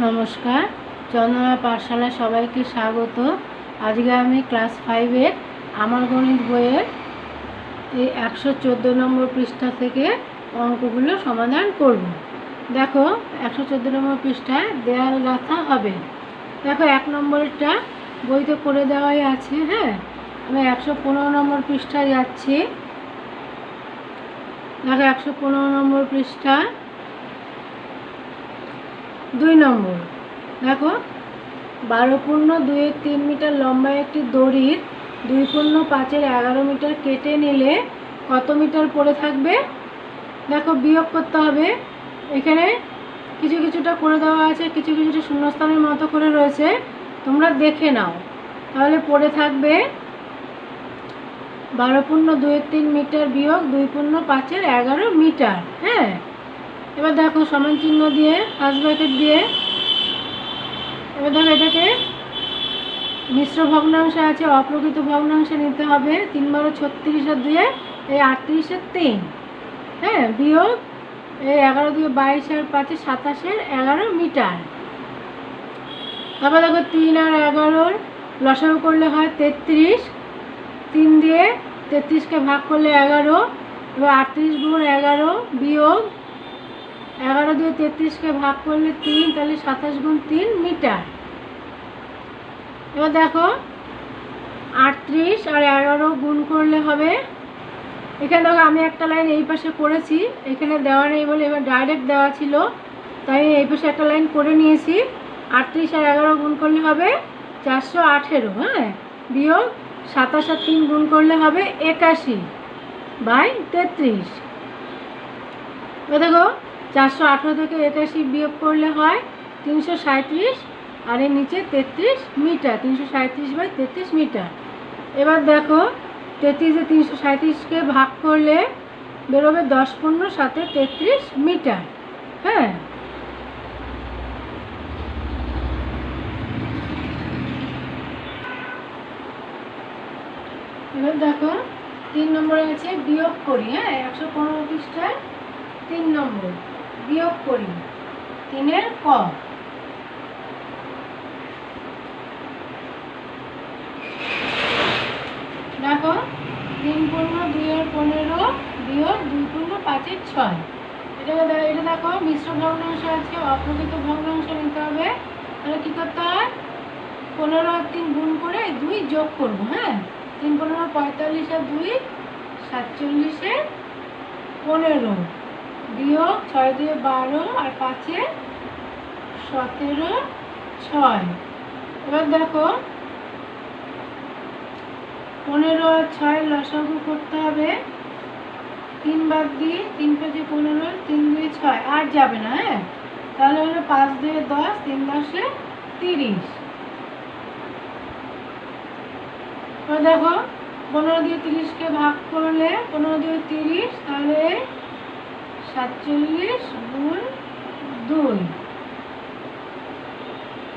নমস্কার। চন্দ্রমা পাঠশালায় সবাইকে স্বাগত। আজকে আমি ক্লাস ফাইভের আমার গণিত বইয়ের এই একশো চোদ্দ নম্বর পৃষ্ঠা থেকে অঙ্কগুলো সমাধান করব। দেখো, একশো চোদ্দ নম্বর পৃষ্ঠায় দেয়াল গাঁথা হবে। দেখো, এক নম্বরটা বইতে করে দেওয়াই আছে হ্যাঁ? আমি একশো পনেরো নম্বর পৃষ্ঠায় যাচ্ছি। দেখো, একশো পনেরো নম্বর পৃষ্ঠা দুই নম্বর। দেখো, বারো পূর্ণ দুইয়ের তিন মিটার লম্বা একটি দড়ির দুই পূর্ণ পাঁচের এগারো মিটার কেটে নিলে কত মিটার পড়ে থাকবে? দেখো, বিয়োগ করতে হবে। এখানে কিছু কিছুটা করে দেওয়া আছে, কিছু কিছুটা শূন্যস্থানের মতো করে রয়েছে। তোমরা দেখে নাও। তাহলে পড়ে থাকবে বারো পূর্ণ দুইয়ের তিন মিটার বিয়োগ দুই পূর্ণ পাঁচের এগারো মিটার হ্যাঁ? এবার দেখো সমান চিহ্ন দিয়ে ফার্স্ট ব্র্যাকেট দিয়ে, এবার দেখো এটাকে মিশ্র ভগ্নাংশ আছে, অপ্রকৃত ভগ্নাংশে নিতে হবে তিন বারো ছত্রিশের দিয়ে, এই আটত্রিশের তিন। হ্যাঁ বিয়োগ এই এগারো দিয়ে বাইশ আর পাঁচে সাতাশের এগারো মিটার। তারপর দেখো তিন আর এগারোর লসাগু করলে হয় তেত্রিশ। তিন দিয়ে তেত্রিশকে ভাগ করলে এগারো। এবার আটত্রিশ গুণ এগারো বিয়োগ এগারো দিয়ে তেত্রিশকে ভাগ করলে তিন, তাহলে সাতাশ গুণ তিন মিটার। এবার দেখো, আটত্রিশ আর এগারো গুণ করলে হবে, এখানে দেখো আমি একটা লাইন এই পাশে করেছি, এখানে দেওয়া নেই বলে এবার ডাইরেক্ট দেওয়া ছিল, তাই এই পাশে একটা লাইন করে নিয়েছি, আটত্রিশ আর এগারো গুণ করলে হবে চারশো আঠেরো হ্যাঁ? বিয়োগ সাতাশ আর তিন গুণ করলে হবে একাশি বাই তেত্রিশ। দেখো চারশো আঠেরো থেকে একাশি বিয়োগ করলে হয় তিনশো সাঁত্রিশ আর এর নিচে তেত্রিশ মিটার, তিনশো সাঁত্রিশ বাই তেত্রিশ মিটার। এবার দেখো, তেত্রিশে তিনশো সাঁত্রিশকে ভাগ করলে বেরোবে দশ পনেরো সাথে তেত্রিশ মিটার হ্যাঁ? এবার দেখো, তিন নম্বরে আছে বিয়োগ করি হ্যাঁ? একশো পনেরো পৃষ্ঠায় তিন নম্বর। বিয়োগ করি। তিনের ক। দেখো, তিন পূর্ণ দুইয়ের পনেরো, বিয়োগ দুই পূর্ণ পাঁচের ছয়। এটা এটা দেখো, মিশ্র ভগ্নাংশ আছে, অপ্রকৃত ভগ্নাংশ নিতে হবে। তাহলে কী করতে হয়? পনেরো আর তিন গুণ করে দুই যোগ করব হ্যাঁ? তিন পনেরো পঁয়তাল্লিশ আর দুই সাতচল্লিশে পনেরো। বিয়োগ ছয় দিয়ে বারো আর পাঁচে সতেরো ছয়। এবার দেখো, পনেরো আর ছয় লসাগু করতে হবে। তিন বাদ দিয়ে তিন পাঁচে পনেরো, তিন দুই ছয়। আর যাবে না হ্যাঁ? তাহলে হলো পাঁচ দুয়ে দশ, তিন দশে তিরিশ। দেখো, পনেরো দিয়ে তিরিশকে ভাগ করলে, পনেরো দিয়ে তিরিশ, তাহলে সাতচল্লিশ গুণ দুই।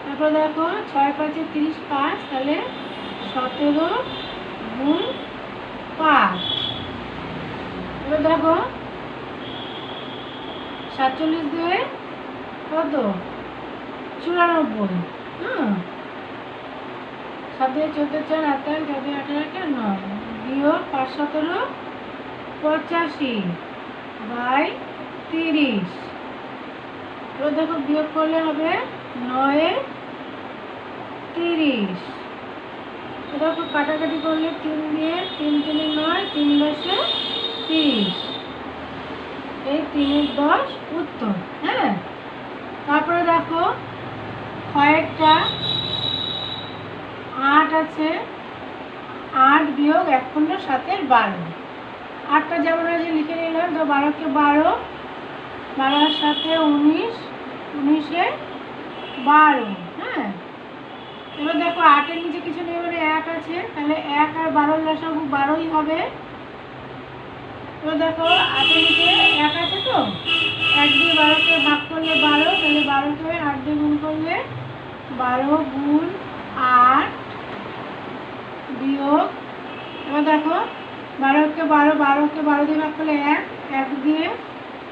তারপর দেখো ছয় পাঁচে তিরিশ পাঁচ, তাহলে সতেরো গুণ পাঁচ। এবার দেখো, সাতচল্লিশ দিয়ে কত? চুরানব্বই। হুম। সাত চোদ্দ চার আঠাশ যাবে আঠারো নয়। বিয়োগ পাঁচ, সতেরো, পঁচাশি। বাই তিরিশ। এবার দেখো বিয়োগ করলে হবে নয়ে তিরিশ। দেখো কাটাকাটি করলে তিন দিয়ে তিন তিনে নয়, তিন দশে তিরিশ। এই তিনের দশ উত্তর হ্যাঁ? তারপরে দেখো কয়েকটা আট আছে, আট বিয়োগ এক পনেরো সাতের বারো। আটটা যেমন আছে লিখে তো বারোকে বারো, বারোর সাথে উনিশ, উনিশে বারো হ্যাঁ? এবার দেখো আটের নিচে কিছু নেই মানে এক আছে, তাহলে এক আর বারোর লসাগু বারোই হবে। এবার দেখো আটের নিচে এক আছে তো? এক দিয়ে বারোকে ভাগ করলে বারো, তাহলে বারোকে আট দিয়ে গুণ করলে বারো গুণ আট বিয়োগ। এবার দেখো বারোকে বারো বারোকে বারো দিয়ে ভাগ করলে এক এক দিয়ে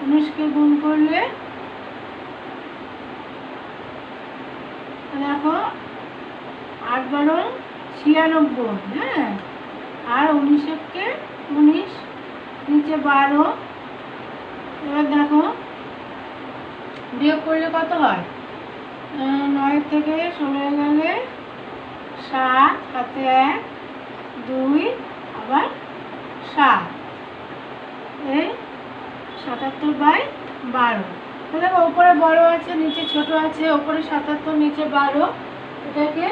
উনিশকে গুণ করলে দেখো আট বারো ছিয়ানব্বই হ্যাঁ? আর উনিশ একে উনিশ, নিচে বারো। এবার দেখো বিয়োগ করলে কত হয়? নয় থেকে ষোলো গেলে সাত হাতে এক, দুই, আবার সাত। এই সাতাত্তর বাই বারো। দেখো ওপরে বড় আছে, নিচে ছোট আছে ওপরে সাতাত্তর, নিচে বারো। এটাকে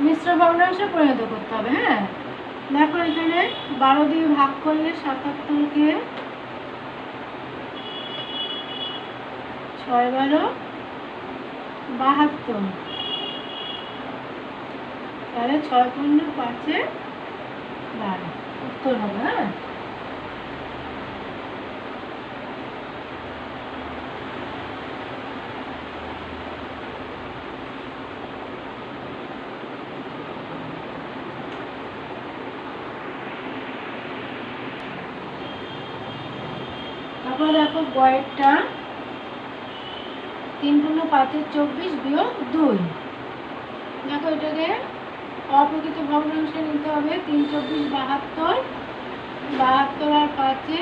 মিশ্র ভগ্নাংশে পরিণত করতে হবে হ্যাঁ? দেখো এখানে বারো দিয়ে ভাগ করলে সাতাত্তরকে ছয় বারো বাহাত্তর। তাহলে ছয় পূর্ণ পাঁচে বারো। উত্তর হবে হ্যাঁ দেখো বয়েরটা তিন পূর্ণ পাঁচের চব্বিশ বিয়োগ দুই। দেখো এটাকে অপ্রকৃত ভগ্নাংশে নিতে হবে তিন চব্বিশ বাহাত্তর বাহাত্তর আর পাঁচে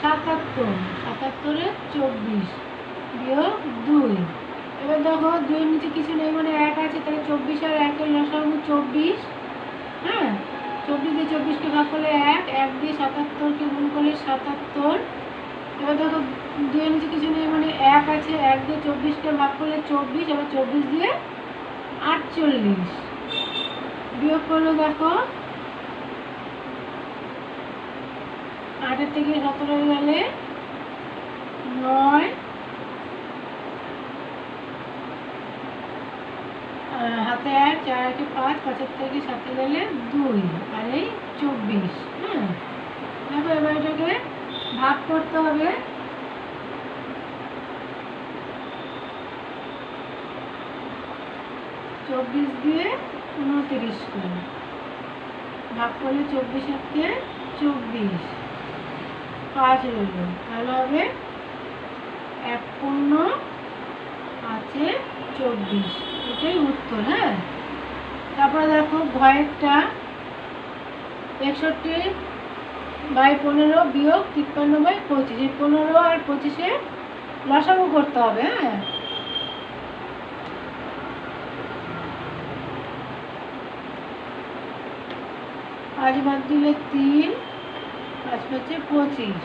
সাতাত্তর, সাতাত্তরে চব্বিশ, বিয়োগ দুই। এবার দেখো দুইয়ের নিচে কিছু নেই মানে এক আছে, তাহলে চব্বিশ আর একের লসাগু চব্বিশ হ্যাঁ? চব্বিশ দিয়ে চব্বিশকে ভাগ করলে এক এক দিয়ে সাতাত্তরকে গুণ করলে সাতাত্তর। এবার দেখো দুইয়ের নিচে কিছু নেই মানে এক আছে, এক দিয়ে চব্বিশকে ভাগ করলে চব্বিশ এবার চব্বিশ দিয়ে আটচল্লিশ। বিয়োগ দেখো। আটের থেকে সতেরো গেলে নয়। হাতে এক, চার, একে পাঁচ, পাঁচের থেকে সাথে গেলে দুই, আর এই চব্বিশ হ্যাঁ? দেখো এবার এটাকে ভাগ করতে হবে। চব্বিশ দিয়ে উনতিরিশ করে। ভাগ করলে চব্বিশ একে চব্বিশ। পাঁচ রইল তাহলে হবে এক পূর্ণ আছে চব্বিশ। এটাই উত্তর হ্যাঁ? তারপরে দেখো ভয়েরটা একষট্টি বাই পনেরো বিয়োগ তিপ্পান্ন বাই পঁচিশ। এই পনেরো আর পঁচিশে লসাগু করতে হবে হ্যাঁ? পাঁচ বাদ দিলে তিন, পাঁচ পাঁচে পঁচিশ।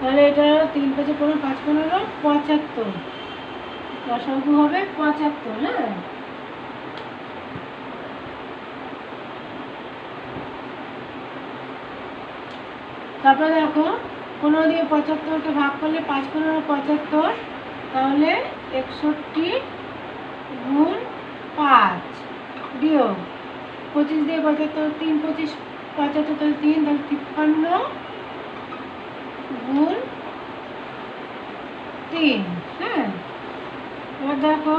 তাহলে এটা তিন পাঁচে পনেরো, পাঁচ পনেরো, পঁচাত্তর। লসাগু হবে পঁচাত্তর হ্যাঁ তারপরে দেখো, পনেরো দিয়ে পঁচাত্তরকে ভাগ করলে পাঁচ পনেরো, পঁচাত্তর। তাহলে একষট্টি গুণ পাঁচ বিয়োগ। পঁচিশ দিয়ে পঁচাত্তর, তিন পঁচিশ, পঁচাত্তর তাহলে তিন তাহলে তিপ্পান্ন, গুণ তিন হ্যাঁ? এবার দেখো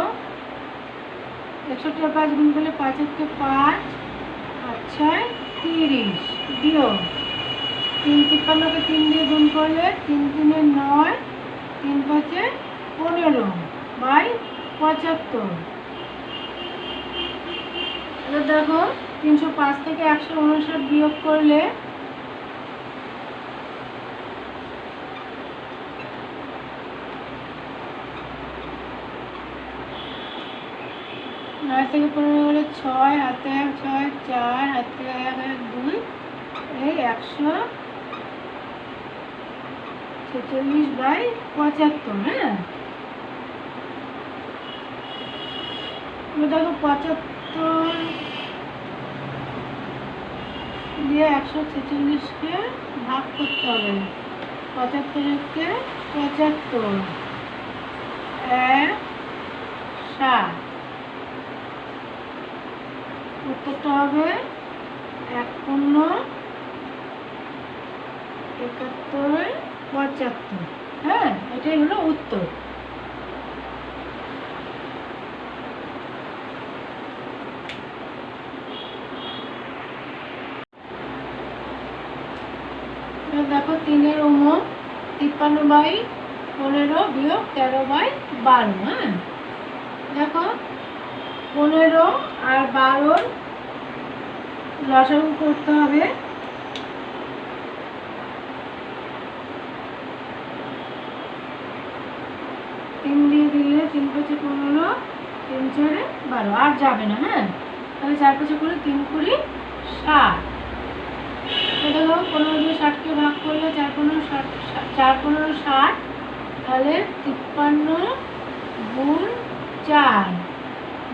একষট্টি পাঁচ গুণ করলে পাঁচ একে পাঁচ, আর ছয়, তিরিশ দিও তিন তিপ্পান্নকে তিন দিয়ে গুণ করলে তিন তিনে নয়, তিন পাঁচে পনেরো, বাই পঁচাত্তর। দেখো, তিনশো পাঁচ থেকে একশো উনষাট বিয়োগ করলে নয় থেকে পনেরো গেলে ছয়, হাতে এক, ছয়, চার, হাতে এক এক, দুই, এই একশো ছেচল্লিশ বাই পঁচাত্তর হ্যাঁ? দেখো পঁচাত্তর দিয়ে একশো ছেচল্লিশকে ভাগ করতে হবে। পঁচাত্তরকে পঁচাত্তর। এক, সাত। উত্তরটা হবে এক পূর্ণ একাত্তর পঁচাত্তর। হ্যাঁ এটাই হলো উত্তর এবার দেখো তিনের উম তিপ্পান্ন বাই পনেরো বিয়োগ তেরো বাই বারো হ্যাঁ? দেখো, পনেরো আর বারোর লসাগু করতে হবে। তিন দিয়ে দিলে তিন পাঁচে পনেরো, তিন চারে বারো। আর যাবে না হ্যাঁ? তাহলে চার পাঁচে করে তিন কুড়ি ষাট। দেখো পনেরো দিয়ে ষাটকে ভাগ করলে চার পনেরো ষাট, চার পনেরো ষাট, তাহলে তিপ্পান্ন গুণ চার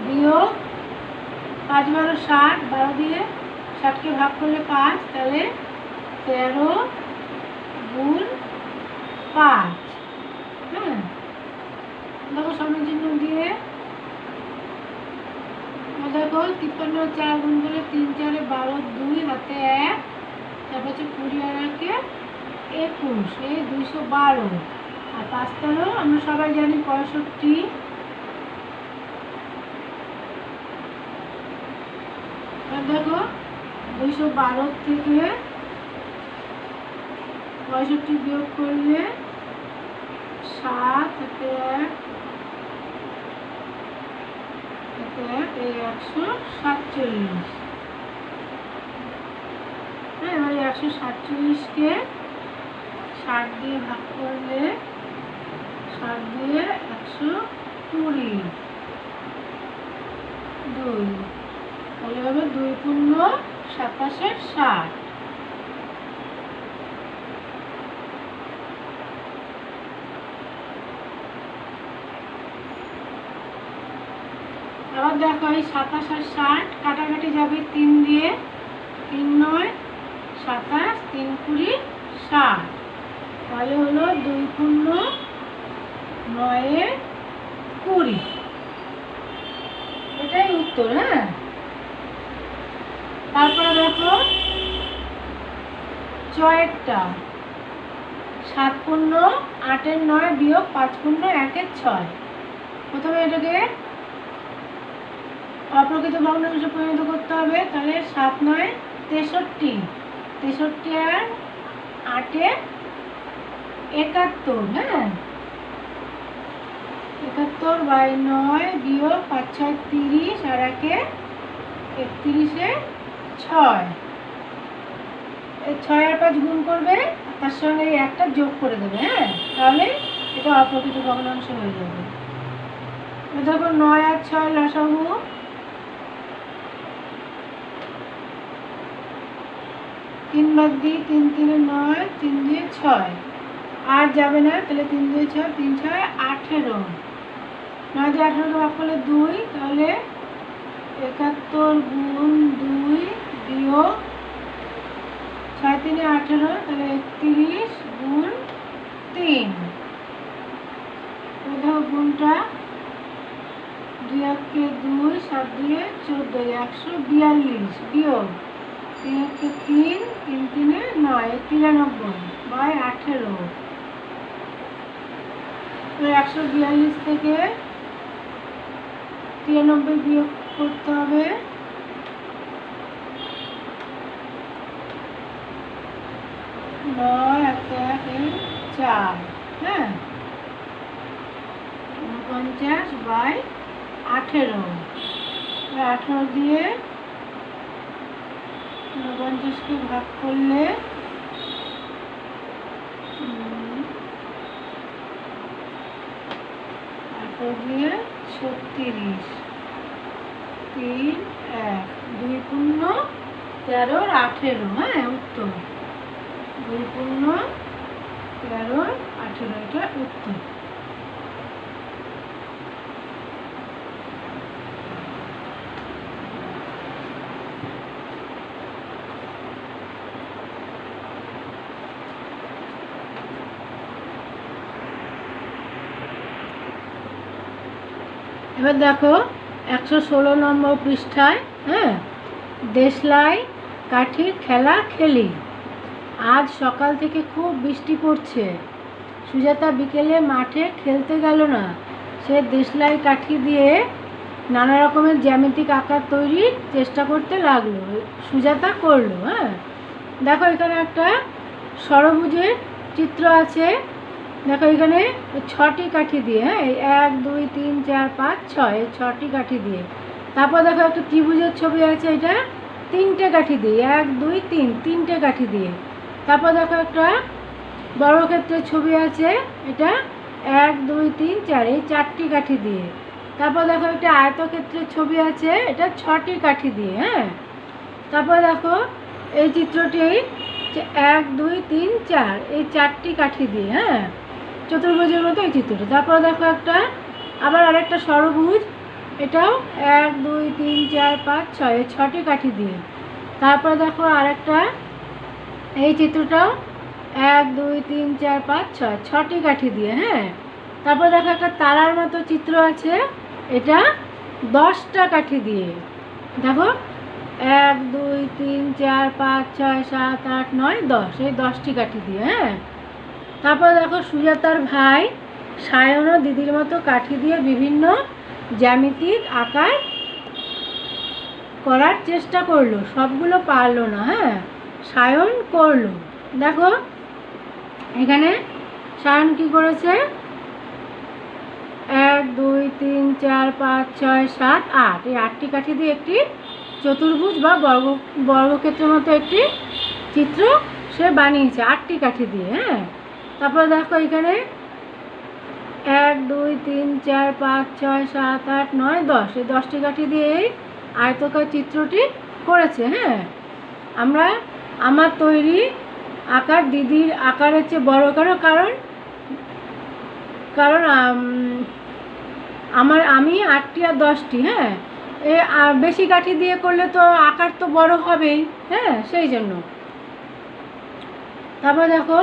বিয়োগ পাঁচ বারো ষাট, বারো দিয়ে ষাটকে ভাগ করলে পাঁচ, তাহলে তেরো গুণ পাঁচ। হ্যাঁ? দেখো সমান চিহ্ন দিয়ে দেখো তিপ্পান্ন চার গুণ করলে তিন চারে বারো দুই, হাতে এক তারপর হচ্ছে কুড়ি আর একে একুশ, এই দুইশো বারো। আর পাঁচ তেরো আমরা সবাই জানি পঁয়ষট্টি। দেখো, দুইশো বারো থেকে পঁয়ষট্টি বিয়োগ করলে সাত, এক একশো সাতচল্লিশ হ্যাঁ এবার একশো সাতচল্লিশকে। ষাট দিয়ে ভাগ করলে ষাট দিয়ে একশো কুড়ি। দুই। তাহলে হবে দুই পূর্ণ সাতাশের ষাট। আবার দেখো এই সাতাশ আর ষাট, কাটাকাটি যাবে তিন দিয়ে। তিন নয় সাতাশ, তিন কুড়ি, ষাট। তাহলে হলো দুই পূর্ণ নয়ে কুড়ি। এটাই উত্তর হ্যাঁ? তারপরে দেখো, ছয়েরটা। সাত পূর্ণ, আটের নয় বিয়োগ পাঁচ পূর্ণ, একের ছয়। প্রথমে এটাকে অপ্রকৃত ভগ্নাংশে পরিণত করতে হবে। তাহলে সাত নয় তেষট্টি। তেষট্টি আর আটে একাত্তর হ্যাঁ? একাত্তর বাই নয় বিয়োগ পাঁচ ছয় তিরিশ আর একে একত্রিশে ছয়। ছয় আর পাঁচ গুণ করবে, তার সঙ্গে এই একটা যোগ করে দেবে হ্যাঁ? তাহলে এটা অপ্রকৃত ভগ্নাংশ হয়ে যাবে। দেখো নয় আর ছয় লসাগু তিন বাদ দিই, তিন তিনে নয়, তিন দিয়ে ছয়। আর যাবে না, তাহলে তিন দিয়ে ছয়, তিন ছয় আঠেরো। নয় দিয়ে আঠেরো ভাগ করলে দুই, তাহলে একাত্তর গুণ দুই বিয়োগ ছয় তিনে আঠেরো, তাহলে একত্রিশ গুণ তিন। দেখো গুণটা দুই একে দুই, সাত দিয়ে চোদ্দ একশো বিয়াল্লিশ বিয়োগ। তিন তিন তিন তিনে নয়, তিরানব্বই বাই আঠেরো। একশো বিয়াল্লিশ থেকে তিরানব্বই বিয়োগ করতে হবে। নয়, এক এক চার হ্যাঁ? উনপঞ্চাশ বাই আঠেরো। আঠেরো দিয়ে উনপঞ্চাশকে ভাগ করলে দিয়ে ছত্রিশ। তিন, এক, দুই পূর্ণ তেরোর আঠেরো হ্যাঁ উত্তর। দুই পূর্ণ তেরোর আঠেরো, এটা উত্তর। এবার দেখো, একশো ষোলো নম্বর পৃষ্ঠায় হ্যাঁ দেশলাই কাঠির খেলা, খেলি। আজ সকাল থেকে খুব বৃষ্টি পড়ছে। সুজাতা বিকেলে মাঠে খেলতে গেল না। সে দেশলাই, কাঠি দিয়ে নানা রকমের জ্যামিতিক আকার তৈরির চেষ্টা করতে লাগল। সুজাতা করল হ্যাঁ। দেখো, এখানে একটা ষড়ভুজের চিত্র আছে। দেখো এখানে ছটি কাঠি দিয়ে হ্যাঁ এই এক, দুই, তিন, চার, পাঁচ, ছয়, এই ছটি কাঠি দিয়ে। তারপর দেখো একটা ত্রিভুজের ছবি আছে এটা, তিনটে কাঠি দিয়ে, এক, দুই, তিন, তিনটে কাঠি দিয়ে। তারপর দেখো একটা বর্গক্ষেত্রের ছবি আছে, এটা এক, দুই, তিন, চার, এই চারটি কাঠি দিয়ে। তারপর দেখো একটা আয়তক্ষেত্রের ছবি আছে, এটা ছটি কাঠি দিয়ে হ্যাঁ। তারপর দেখো এই চিত্রটি এক, দুই, তিন, চার, এই চারটি কাঠি দিয়ে হ্যাঁ। চতুর্ভুজের মতো এই চিত্রটা। তারপর দেখো একটা, আবার আরেকটা সরভুজ। এটাও এক, দুই, তিন, চার, পাঁচ, ছয় ছটি কাঠি দিয়ে। তারপর দেখো আরেকটা, এই চিত্রটাও এক, দুই, তিন, চার, পাঁচ, ছয়, ছটি কাঠি দিয়ে হ্যাঁ? তারপর দেখো একটা তারার মতো চিত্র আছে। এটা দশটা কাঠি দিয়ে। দেখো, এক, দুই, তিন, চার, পাঁচ, ছয়, সাত, আট, নয়, দশ, এই দশটি কাঠি দিয়ে হ্যাঁ? তারপর দেখো সুজাতার ভাই সায়ন ও দিদির মতো কাঠি দিয়ে বিভিন্ন জ্যামিতিক আকার করার চেষ্টা করল। সবগুলো পারল না হ্যাঁ? সায়ন করল। দেখো, এখানে সায়ন কি করেছে? এক, দুই, তিন, চার, পাঁচ, ছয়, সাত, আট। এই আটটি কাঠি দিয়ে একটি চতুর্ভুজ বা বর্গ, বর্গক্ষেত্রের মতো একটি চিত্র সে বানিয়েছে আটটি কাঠি দিয়ে হ্যাঁ? তারপর দেখো এখানে এক, দুই, তিন, চার, পাঁচ, ছয়, সাত, আট, নয়, দশ। এই দশটি কাঠি দিয়ে এই আয়তকার চিত্রটি করেছে হ্যাঁ? আমরা আমার তৈরি আকার দিদির আকারের চেয়ে বড় কারও কারণ কারণ আমার, আমি আটটি আর দশটি হ্যাঁ? এ বেশি কাঠি দিয়ে করলে তো আকার তো বড় হবেই হ্যাঁ? সেই জন্য। তারপর দেখো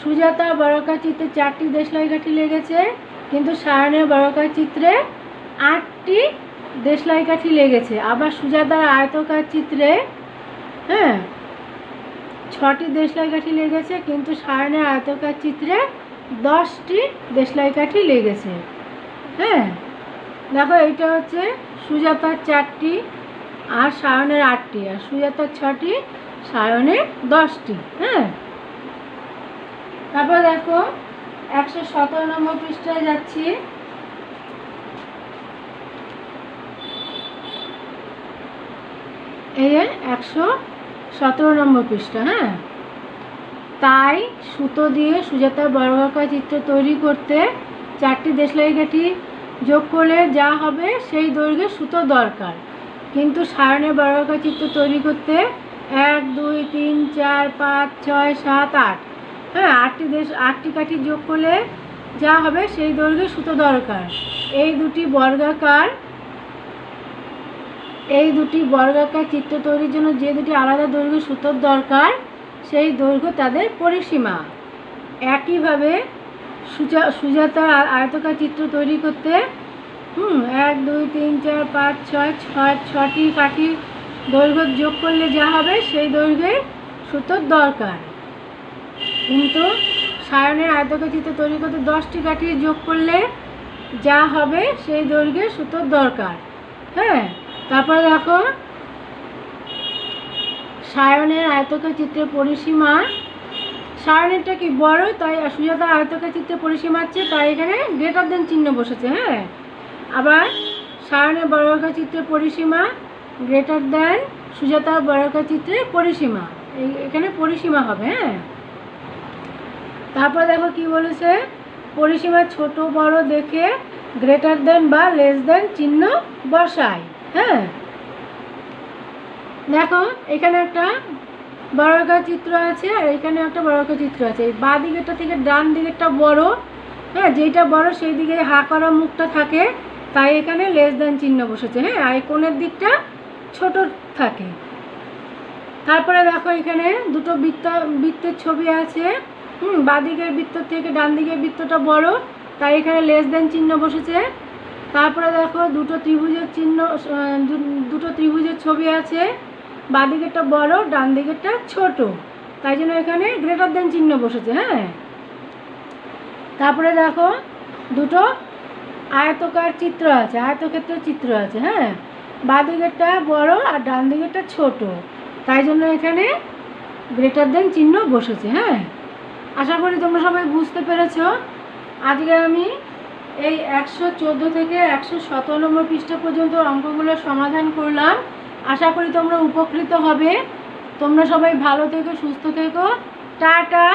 সুজাতা বড়কার চিত্রে চারটি দেশলাই কাঠি লেগেছে, কিন্তু সায়নের বড়কার চিত্রে আটটি দেশলাই কাঠি লেগেছে। আবার সুজাতার আয়তকার চিত্রে হ্যাঁ ছটি দেশলাই কাঠি লেগেছে, কিন্তু সায়নের আয়তকার চিত্রে দশটি দেশলাই কাঠি লেগেছে। হ্যাঁ দেখো এইটা হচ্ছে সুজাতার চারটি আর সায়নের আটটি, আর সুজাতার ছটি, সায়নের দশটি হ্যাঁ। তারপর দেখো, একশো সতেরো নম্বর পৃষ্ঠায় যাচ্ছি। এই একশো সতেরো নম্বর পৃষ্ঠা হ্যাঁ? তাই সুতো দিয়ে সুজাতার বর্গাকার চিত্র তৈরি করতে চারটি দেশলাই কাঠি যোগ করলে যা হবে সেই দৈর্ঘ্যে সুতো দরকার। কিন্তু সায়নের বর্গাকার চিত্র তৈরি করতে এক, দুই, তিন, চার, পাঁচ, ছয়, সাত, আট হ্যাঁ আটটি দেশ, আটটি কাঠি যোগ করলে যা হবে সেই দৈর্ঘ্যে সুতো দরকার। এই দুটি বর্গাকার, এই দুটি বর্গাকার চিত্র তৈরির জন্য যে দুটি আলাদা দৈর্ঘ্য সুতোর দরকার, সেই দৈর্ঘ্য তাদের পরিসীমা। একইভাবে সুজা সুজাতার আয়তকার চিত্র তৈরি করতে, হুম, এক, দুই, তিন, চার, পাঁচ, ছয় ছয়, ছটি কাঠি দৈর্ঘ্য যোগ করলে যা হবে সেই দৈর্ঘ্যের সুতোর দরকার। কিন্তু সায়নের আয়তকার চিত্র তৈরি করতে দশটি কাঠি যোগ করলে যা হবে সেই দৈর্ঘ্যের সুতোর দরকার। হ্যাঁ? তারপরে দেখো, সায়নের আয়তকার চিত্রের পরিসীমা। সায়নেরটা কি বড়? তাই সুজাতার আয়তকার চিত্রের পরিসীমা আছে তাই এখানে গ্রেটার দেন চিহ্ন বসেছে হ্যাঁ? আবার সায়নের বর্গাকার চিত্রের পরিসীমা গ্রেটার দেন সুজাতার বর্গাকার চিত্রের পরিসীমা এখানে পরিসীমা হবে হ্যাঁ? তারপর দেখো কি বলেছে? পরিসীমা ছোট, বড় দেখে গ্রেটার দেন বা লেস দেন চিহ্ন বসাই হ্যাঁ? দেখো, এখানে একটা বড়াকার চিত্র আছে আর এখানে একটা বড়াকার চিত্র আছে। এই বাঁ দিকেরটা থেকে ডান দিকেরটা বড় হ্যাঁ যেটা বড় সেই দিকে হা করা মুখটা থাকে, তাই এখানে লেস দেন চিহ্ন বসেছে। হ্যাঁ আর এই কোণের দিকটা ছোট থাকে। তারপরে দেখো এখানে দুটো বৃত্ত, বৃত্তের ছবি আছে। হুম বাঁদিকের বৃত্ত থেকে ডান দিকের বৃত্তটা বড়, তাই এখানে লেস দেন চিহ্ন বসেছে। তারপরে দেখো দুটো ত্রিভুজের চিহ্ন দুটো ত্রিভুজের ছবি আছে। বাঁদিকেরটা বড়, ডান দিকেরটা ছোট। তাই জন্য এখানে গ্রেটার দেন চিহ্ন বসেছে হ্যাঁ? তারপরে দেখো দুটো আয়তকার চিত্র আছে, আয়তক্ষেত্রের চিত্র আছে হ্যাঁ? বাঁদিকেরটা বড় আর ডান দিকেরটা ছোট। তাই জন্য এখানে গ্রেটার দেন চিহ্ন বসেছে হ্যাঁ? আশা করি তোমরা সবাই বুঝতে পেরেছ। আজকে আমি এই একশো চোদ্দ থেকে একশো সতেরো নম্বর পৃষ্ঠা পর্যন্ত অঙ্কগুলো সমাধান করলাম। আশা করি তোমরা উপকৃত হবে। তোমরা সবাই ভালো থেকো, সুস্থ থেকো। টাটা।